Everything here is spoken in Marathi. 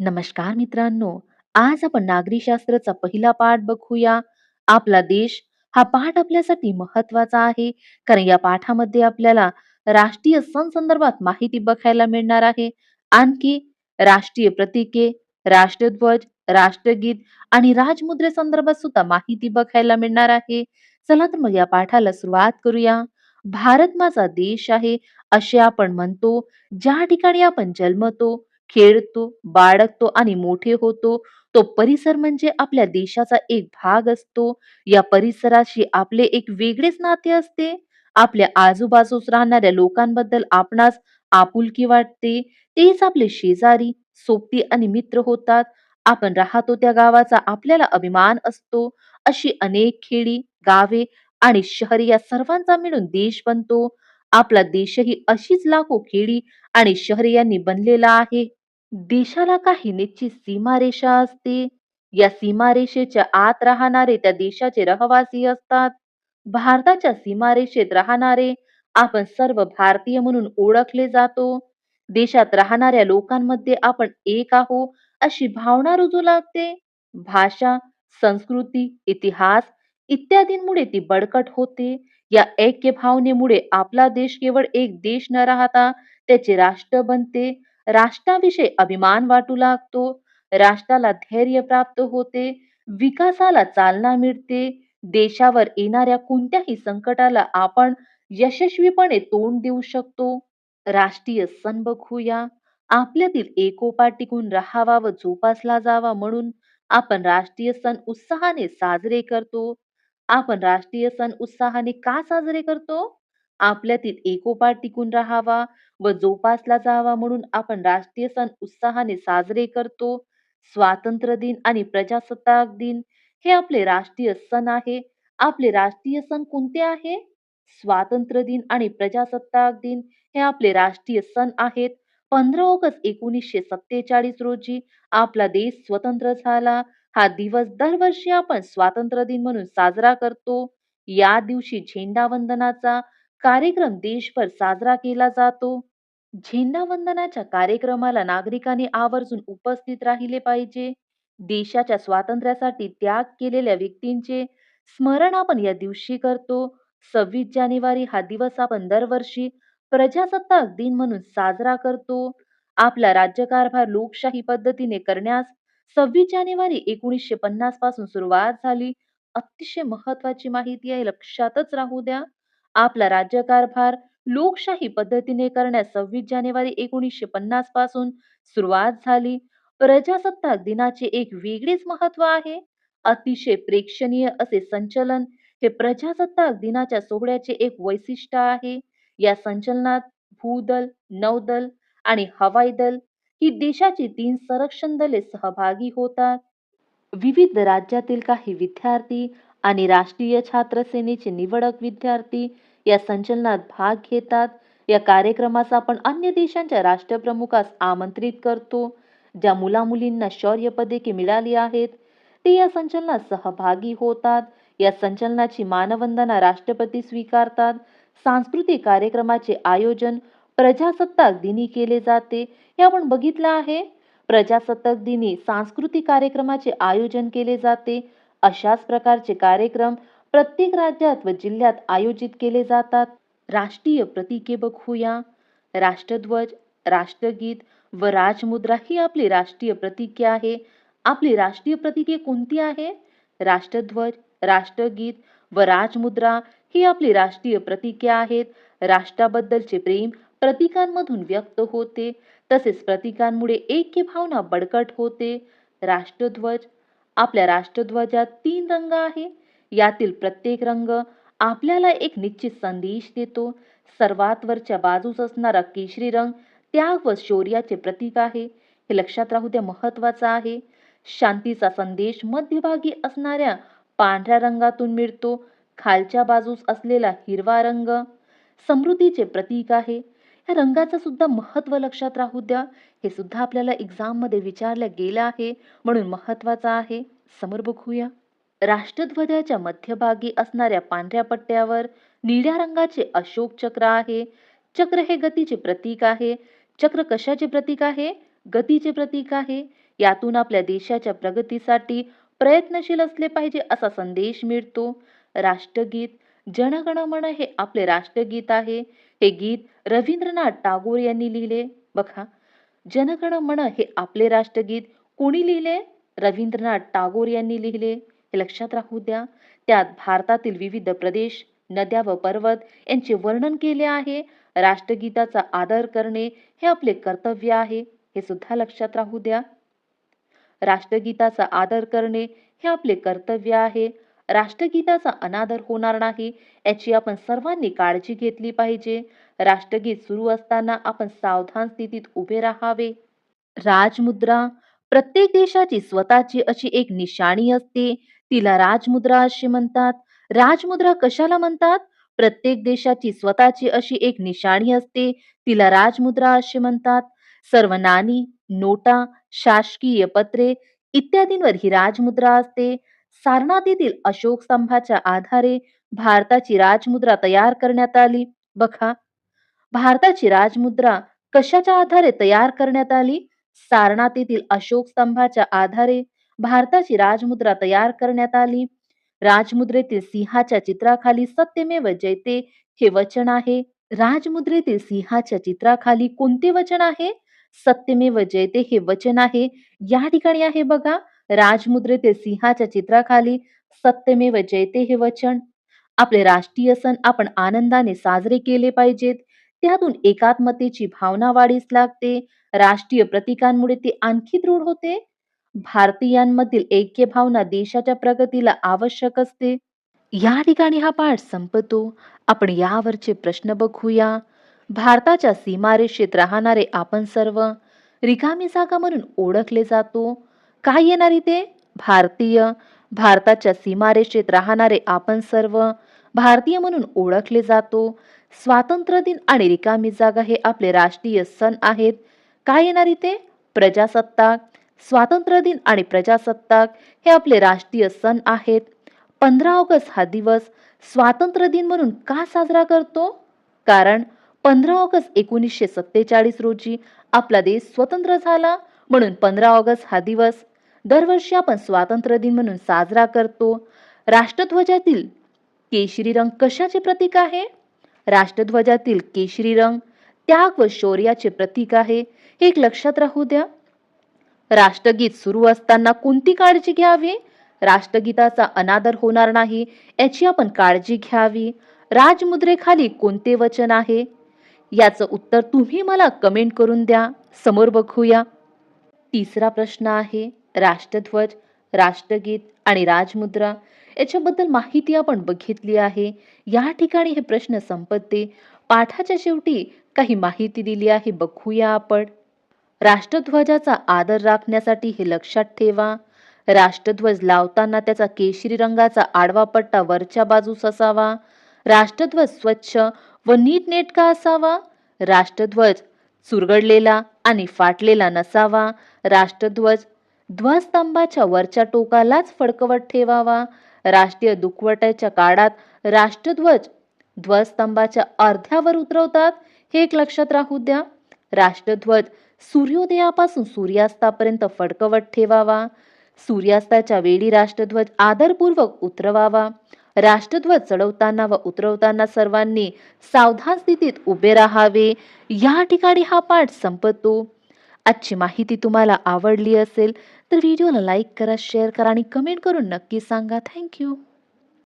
नमस्कार मित्रांनो. आज आपण नागरी शास्त्राचा पहिला पाठ बघूया. आपला देश हा पाठ आपल्यासाठी महत्त्वाचा आहे, कारण या पाठामध्ये आपल्याला राष्ट्रीय सण संदर्भात माहिती बघायला मिळणार आहे. आणखी राष्ट्रीय प्रतीके, राष्ट्रध्वज, राष्ट्रगीत आणि राजमुद्रे संदर्भात सुद्धा माहिती बघायला मिळणार आहे. चला तर मग या पाठाला सुरुवात करूया. भारत माझा देश आहे, असे आपण म्हणतो, ज्या ठिकाणी आपण जन्मतो, खेळतो, बाळगतो आणि मोठे होतो, तो परिसर म्हणजे आपल्या देशाचा एक भाग असतो. या परिसराशी आपले एक वेगळेच नाते असते. आपल्या आजूबाजूस राहणाऱ्या लोकांबद्दल आपणास आपुलकी वाटते. तेच आपले शेजारी, सोबती आणि मित्र होतात. आपण राहतो त्या गावाचा आपल्याला अभिमान असतो. अशी अनेक खेडी, गावे आणि शहरे या सर्वांचा मिळून देश बनतो. आपला देशही अशीच लाखो खेडी आणि शहरे यांनी बनलेला आहे. देशाला काही निश्चित सीमारेषा असते. या सीमारेषेच्या आत राहणारे त्या देशाचे रहिवासी असतात. भारताच्या सीमारेषेत राहणारे आपण सर्व भारतीय म्हणून ओळखले जातो. देशात राहणाऱ्या लोकांमध्ये आपण एक आहो अशी भावना रुजू लागते. भाषा, संस्कृती, इतिहास इत्यादींमुळे ती बळकट होते. या ऐक्य भावनेमुळे आपला देश केवळ एक देश न राहता त्याचे राष्ट्र बनते. राष्ट्राविषयी अभिमान वाटू लागतो. राष्ट्राला धैर्य प्राप्त होते. विकासाला चालना मिळते. देशावर येणाऱ्या कोणत्याही संकटाला आपण यशस्वीपणे तोंड देऊ शकतो. राष्ट्रीय सण बघूया. आपल्यातील एकोपा टिकून राहावा व जोपासला जावा म्हणून आपण राष्ट्रीय सण उत्साहाने साजरे करतो. आपण राष्ट्रीय सण उत्साहाने का साजरे करतो? आपल्यातील एकोपा टिकून राहावा व जोपासला जावा म्हणून आपण राष्ट्रीय सण उत्साहाने साजरे करतो. स्वातंत्र्य दिन आणि प्रजासत्ताक दिन हे आपले राष्ट्रीय सण आहे. आपले राष्ट्रीय सण कोणते आहे? स्वातंत्र्य दिन आणि प्रजासत्ताक दिन हे आपले राष्ट्रीय सण आहेत. 15 ऑगस्ट 1947 रोजी आपला देश स्वतंत्र झाला. हा दिवस दरवर्षी आपण स्वातंत्र्य दिन म्हणून साजरा करतो. या दिवशी झेंडावंदनाचा कार्यक्रम देशभर साजरा केला जातो. झेंडावंदनाच्या कार्यक्रमाला नागरिकांनी आवर्जून उपस्थित राहिले पाहिजे. देशाच्या स्वातंत्र्यासाठी त्याग केलेल्या व्यक्तींचे स्मरण आपण या दिवशी करतो. 26 जानेवारी हा दिवस आपण दरवर्षी प्रजासत्ताक दिन म्हणून साजरा करतो. आपला राज्यकारभार लोकशाही पद्धतीने करण्यास 26 जानेवारी 1950 पासून सुरुवात झाली. अतिशय महत्वाची माहिती आहे, लक्षातच राहू द्या. आपला राज्यकारभार लोकशाही पद्धतीने करण्यास 26 जानेवारी 1950 पासून सुरुवात झाली. प्रजासत्ताक दिनाचे एक वेगळेच महत्त्व आहे. अतिशय प्रेक्षणीय असे संचलन हे प्रजासत्ताक दिनाच्या सोहळ्याचे एक वैशिष्ट्य आहे. या संचलनात भूदल, नौदल आणि हवाई दल ही देशाची तीन संरक्षण दले सहभागी होतात. विविध राज्यातील काही विद्यार्थी आणि राष्ट्रीय छात्र सेनेचे निवडक विद्यार्थी या संचलनात भाग घेतात. या कार्यक्रमास आपण अन्य देशांच्या राष्ट्रप्रमुखास आमंत्रित करतो. ज्या मुलामुलींना शौर्य पदके मिळाली आहेत, ते या संचलनात सहभागी होतात. या संचलनाची मानवंदना राष्ट्रपती स्वीकारतात. सांस्कृतिक कार्यक्रमाचे आयोजन प्रजासत्ताक दिनी केले जाते. हे आपण बघितलं आहे. प्रजासत्ताक दिनी सांस्कृतिक कार्यक्रमाचे आयोजन केले जाते. अशाच प्रकारचे कार्यक्रम प्रत्येक राज्यात व जिल्ह्यात आयोजित केले जातात. राष्ट्रीय प्रतीके बघूया. राष्ट्रध्वज, राष्ट्रगीत व राजमुद्रा ही आपली राष्ट्रीय प्रतीके आहे. आपली राष्ट्रीय प्रतीके कोणती आहे? राष्ट्रध्वज, राष्ट्रगीत व राजमुद्रा ही आपली राष्ट्रीय प्रतीके आहेत. राष्ट्राबद्दलचे प्रेम प्रतीकांमधून व्यक्त होते. तसेच प्रतीकांमुळे ऐक्य भावना बळकट होते. राष्ट्रध्वज आपल्या राष्ट्रध्वजात तीन रंग आहे. यातील प्रत्येक रंग आपल्याला एक निश्चित संदेश देतो. सर्वात वरच्या बाजूस असणारा केशरी रंग त्याग व शौर्याचे प्रतीक आहे. हे लक्षात राहू द्या, महत्वाचं आहे. शांतीचा संदेश मध्यभागी असणाऱ्या पांढऱ्या रंगातून मिळतो. खालच्या बाजूस असलेला हिरवा रंग समृद्धीचे प्रतीक आहे. या रंगाचं सुद्धा महत्त्व लक्षात राहू द्या. हे सुद्धा आपल्याला एक्झाममध्ये विचारलं गेलं आहे, म्हणून महत्वाचं आहे. समोर बघूया. राष्ट्रध्वजाच्या मध्यभागी असणाऱ्या पांढऱ्या पट्ट्यावर निळ्या रंगाचे अशोक चक्र आहे. चक्र हे गतीचे प्रतीक आहे. चक्र कशाचे प्रतीक आहे? गतीचे प्रतीक आहे यातून आपल्या देशाच्या प्रगतीसाठी प्रयत्नशील असले पाहिजे असा संदेश मिळतो राष्ट्रगीत जनगणमन हे आपले राष्ट्रगीत आहे हे गीत रवींद्रनाथ टागोर यांनी लिहिले बघा जनगणमन हे आपले राष्ट्रगीत कोणी लिहिले रवींद्रनाथ टागोर यांनी लिहिले हे लक्षात राहू द्या. त्यात भारतातील विविध प्रदेश नद्या व पर्वत यांचे वर्णन केले आहे. राष्ट्रगीताचा आदर करणे हे आपले कर्तव्य आहे हे सुद्धा लक्षात राहू द्या. राष्ट्रगीताचा आदर करणे हे आपले कर्तव्य आहे. राष्ट्रगीताचा अनादर होणार नाही याची आपण सर्वांनी काळजी घेतली पाहिजे. राष्ट्रगीत सुरू असताना आपण सावधान स्थितीत उभे राहावे. राजमुद्रा प्रत्येक देशाची स्वतःची अशी एक निशाणी असते. तिला राजमुद्रा असे म्हणतात. राजमुद्रा कशाला म्हणतात? प्रत्येक देशाची स्वतःची अशी एक निशाणी असते. तिला राजमुद्रा असे म्हणतात. सर्व नाणी नोटा शासकीय पत्रे इत्यादींवर ही राजमुद्रा असते. सारनाथीतील अशोक स्तंभाच्या आधारे भारताची राजमुद्रा तयार करण्यात आली. बघा. भारताची राजमुद्रा कशाच्या आधारे तयार करण्यात आली? सारनाथीतील अशोक स्तंभाच्या आधारे भारताची राजमुद्रा तयार करण्यात आली. राजमुद्रेतील सिंहाच्या चित्राखाली सत्यमेव जयते हे वचन आहे. राजमुद्रेतील सिंहाच्या चित्राखाली कोणते वचन आहे? सत्यमेव जयते हे वचन आहे. या ठिकाणी आहे बघा. राजमुद्रेतील सिंहाच्या चित्राखाली सत्यमेव जयते हे वचन. आपले राष्ट्रीय सण आपण आनंदाने साजरे केले पाहिजेत. त्यातून एकात्मतेची भावना वाढीस लागते. राष्ट्रीय प्रतीकांमुळे ते आणखी दृढ होते. भारतीयांमधील ऐक्य भावना देशाच्या प्रगतीला आवश्यक असते. या ठिकाणी हा पाठ संपतो. आपण यावरचे प्रश्न बघूया. भारताच्या सीमारेषेत राहणारे आपण सर्व रिकामी जागा म्हणून ओळखले जातो. काय येणार इथे? भारतीय. भारताच्या सीमारेषेत राहणारे आपण सर्व भारतीय म्हणून ओळखले जातो. स्वातंत्र्य दिन आणि रिकामी जागा हे आपले राष्ट्रीय सण आहेत. काय येणार इथे? प्रजासत्ताक. स्वातंत्र्य दिन आणि प्रजासत्ताक हे आपले राष्ट्रीय सण आहेत. पंधरा ऑगस्ट हा दिवस स्वातंत्र्य दिन म्हणून का साजरा करतो? कारण पंधरा ऑगस्ट एकोणीसशे सत्तेचाळीस रोजी आपला देश स्वतंत्र झाला म्हणून पंधरा ऑगस्ट हा दिवस दरवर्षी आपण स्वातंत्र्य दिन म्हणून साजरा करतो. राष्ट्रध्वजातील केशरी रंग कशाचे प्रतीक आहे? राष्ट्रध्वजातील केशरी रंग त्याग व शौर्याचे प्रतीक आहे हे एक लक्षात राहू द्या. राष्ट्रगीत सुरू असताना कोणती काळजी घ्यावी? राष्ट्रगीताचा अनादर होणार नाही याची आपण काळजी घ्यावी. राजमुद्रेखाली कोणते वचन आहे? याचं उत्तर तुम्ही मला कमेंट करून द्या. समोर बघूया. तिसरा प्रश्न आहे राष्ट्रध्वज राष्ट्रगीत आणि राजमुद्रा. याच्याबद्दल माहिती आपण बघितली आहे. या ठिकाणी हे प्रश्न संपत्ते पाठाच्या शेवटी काही माहिती दिली आहे बघूया आपण. राष्ट्रध्वजाचा आदर राखण्यासाठी हे लक्षात ठेवा. राष्ट्रध्वज लावताना त्याचा केशरी रंगाचा आडवा पट्टा वरच्या बाजूस असावा राष्ट्रध्वज स्वच्छ व नीटनेटका असावा. राष्ट्रध्वज चुरगडलेला आणि फाटलेला नसावा. राष्ट्रध्वज ध्वजस्तंभाच्या वरच्या टोकालाच फडकवत ठेवावा. राष्ट्रीय दुखवट्याच्या काळात राष्ट्रध्वज ध्वजस्तंभाच्या अर्ध्यावर उतरवतात हे एक लक्षात राहू द्या. राष्ट्रध्वज सूर्योदयापासून सूर्यास्तापर्यंत फडकवत ठेवावा. सूर्यास्ताच्या वेळी राष्ट्रध्वज आदरपूर्वक उतरवावा. राष्ट्रध्वज चढवताना व उतरवताना सर्वांनी सावधान स्थितीत उभे राहावे. या ठिकाणी हा पाठ संपतो. आजची माहिती तुम्हाला आवडली असेल तर व्हिडिओला लाईक करा शेअर करा आणि कमेंट करून नक्की सांगा. थँक्यू.